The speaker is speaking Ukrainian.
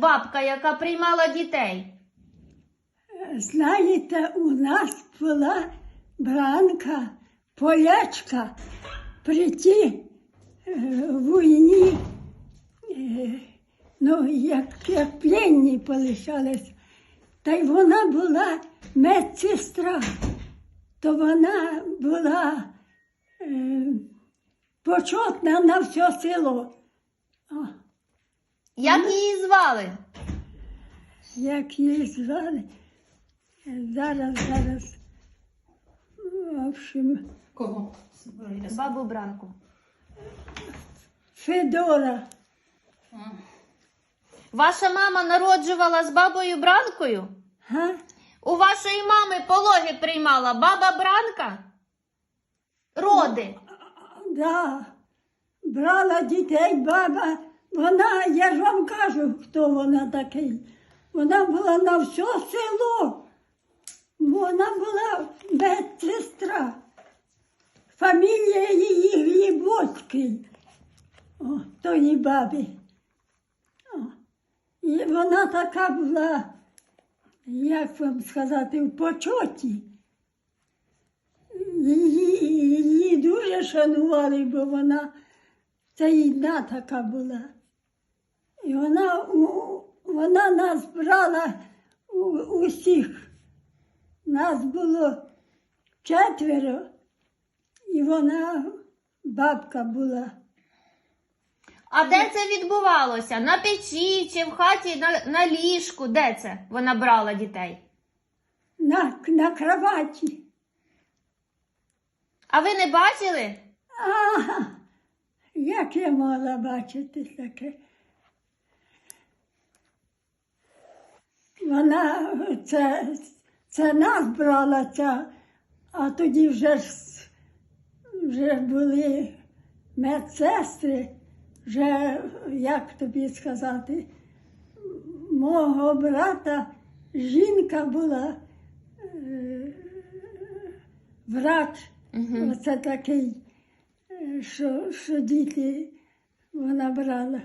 бабка, яка приймала дітей? Знаєте, у нас була бранка, полячка при тій е, війні, е, ну, як, як пленні полишались, та й вона була медсестра, то вона була е, почетна на все село. Як її звали? як її звали. Зараз, зараз. В общем, Кого? Бабу Бранку. Федора. Ваша мама народжувала з бабою Бранкою? Га? У вашої мами пологи приймала баба Бранка? Роди. Да. Брала дітей баба. Вона, я ж вам кажу, хто вона такий. Вона була на все село. Вона була медсестра. Фамілія її Глібоцький. О, тої баби. О. І вона така була, як вам сказати, в почоті. Її, її дуже шанували, бо вона це одна така була. І вона, вона нас брала у, усіх. Нас було четверо, і вона бабка була. А де це відбувалося? На печі чи в хаті на, на ліжку? Де це вона брала дітей? На, на кроваті. А ви не бачили? Ага, як я могла бачити таке. Вона це, це нас брала ця, а тоді вже ж вже були медсестри, вже, як тобі сказати, мого брата жінка була е, врач. Угу. Оце такий, е, що, що діти вона брала.